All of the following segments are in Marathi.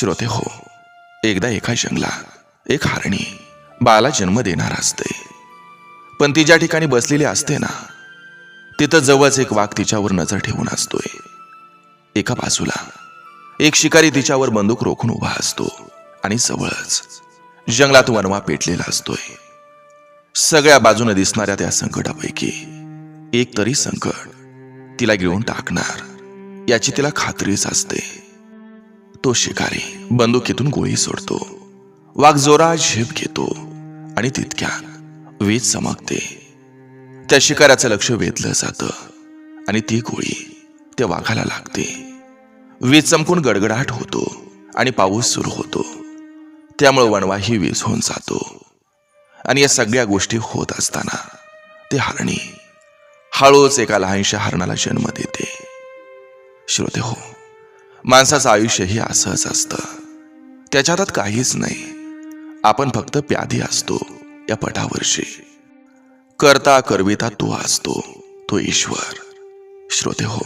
श्रोते हो एकदा एका जंगलात एक हरणी बाला जन्म देणार असते. पण ती ज्या ठिकाणी बसलेली असते ना तिथं जवळच एक वाघ तिच्यावर नजर ठेवून असतोय. एका बाजूला एक शिकारी तिच्यावर बंदूक रोखून उभा असतो आणि जवळच जंगलात वनवा पेटलेला असतोय. सगळ्या बाजूने दिसणाऱ्या त्या संकटापैकी एक तरी संकट तिला गिळून टाकणार याची तिला खात्रीच असते. तो शिकारी बंदुकीतून गोळी सोडतो. वाघ जोरात झेप घेतो आणि तितक्यात वीज चमकते. त्या शिकाऱ्याचं लक्ष वेधलं जातं आणि ती गोळी त्या वाघाला लागते. वीज चमकून गडगडाट होतो आणि पाऊस सुरू होतो. त्यामुळे वणवाही वीज होऊन जातो. आणि या सगळ्या गोष्टी होत असताना ते हरणी हळूच एका लहानशा हरणाला जन्म देते. श्रोते हो माणसाचं आयुष्यही असंच असतं. त्याच्या हातात काहीच नाही. आपण फक्त प्याधी असतो या पटावरशी करता करविता तो असतो तो ईश्वर. श्रोते हो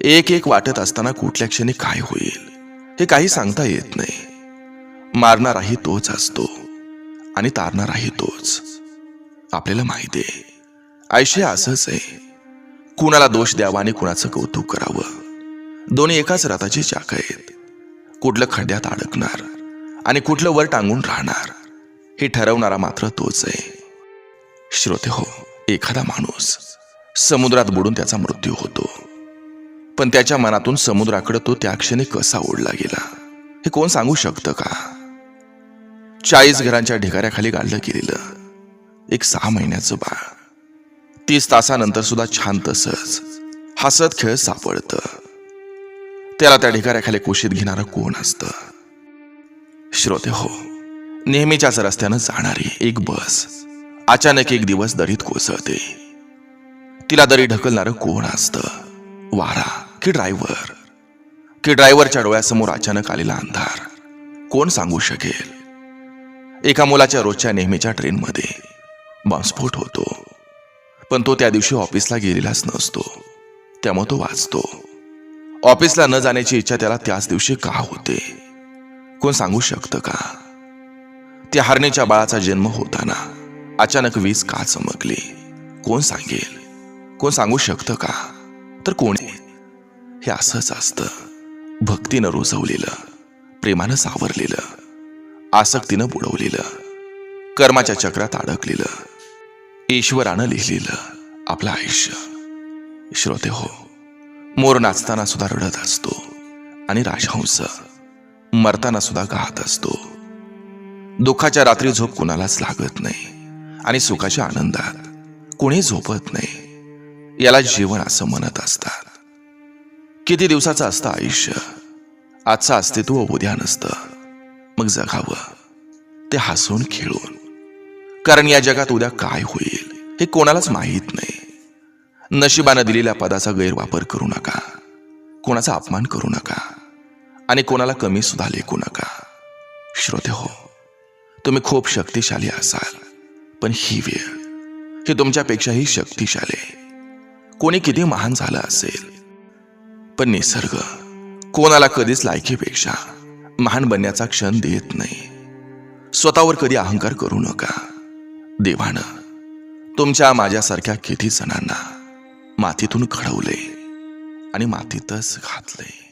एक एक वाटत असताना कुठल्या क्षणी काय होईल हे काही सांगता येत नाही. मारणाराही तोच असतो आणि तारणाराही तोच. आपल्याला माहिती आहे आयुष्य असंच आहे. कुणाला दोष द्यावा आणि कुणाचं कौतुक करावं दोन्ही एकाच रथाचे चाक आहेत. कुठलं खड्ड्यात अडकणार आणि कुठलं वर टांगून राहणार हे ठरवणारा मात्र तोच आहे. श्रोते हो एखादा माणूस समुद्रात बुडून त्याचा मृत्यू होतो. पण त्याच्या मनातून समुद्राकडे तो त्या क्षणी कसा ओढला गेला हे कोण सांगू शकतं का? चाळीस घरांच्या ढिगाऱ्याखाली गाडलं गेलेलं एक सहा महिन्याचं बाळ. तीस तासानंतर सुद्धा छान तसंच हसत खेळ सापडतं. त्याला त्या ढिगाऱ्याखाली कुशीत घेणारं कोण असतं? श्रोते हो नेहमीच्याच रस्त्यानं जाणारी एक बस अचानक एक दिवस दरीत कोसळते. तिला दरी ढकलणारं कोण असतं? वारा की ड्रायव्हर? की ड्रायव्हरच्या डोळ्यासमोर अचानक आलेला अंधार? कोण सांगू शकेल? एका मुलाच्या रोजच्या नेहमीच्या ट्रेनमध्ये बॉम्बस्फोट होतो. पण तो त्या दिवशी ऑफिसला गेलेलाच नसतो. त्यामुळे तो वाचतो. ऑफिसला न जाण्याची इच्छा त्याला त्याच दिवशी का होते? कोण सांगू शकतं का? त्या हरणीच्या बाळाचा जन्म होताना अचानक वीज का चमकली? कोण सांगेल? कोण सांगू शकतं का? तर कोण? हे असंच असतं. भक्तीनं रुजवलेलं प्रेमानं सावरलेलं आसक्तीनं बुडवलेलं कर्माच्या चक्रात अडकलेलं ईश्वरानं लिहिलेलं आपलं आयुष्य. श्रोते हो मोर नाचताना सुद्धा रडत असतो आणि राजहंस मरताना सुद्धा गात असतो. दुःखाच्या रात्री झोप कुणालाच लागत नाही आणि सुखाच्या आनंदात कोणी झोपत नाही. याला जीवन असं म्हणत असतात. किती दिवसाचं असतं आयुष्य? आजचं अस्तित्व उद्या नसतं. मग जगावं. ते हसून खेळून. कारण या जगात उद्या काय होईल हे कोणालाच माहीत नाही. नशिबानं दिलेल्या पदाचा गैरवापर करू नका. कोणाचा अपमान करू नका. आणि कोणाला कमी सुद्धा लेखू नका. श्रोते हो तुम्ही खूप शक्तिशाली असाल पण ही वेळ ही तुमच्यापेक्षाही शक्तिशाली. आहे. कोणी किती महान झालं असेल पण निसर्ग कोणाला कधीच लायकीपेक्षा महान बनण्याचा क्षण देत नाही. स्वतःवर कधी अहंकार करू नका. देवानं तुमच्या माझ्यासारख्या किती जणांना मातीतून घडवले आणि मातीतच घातले.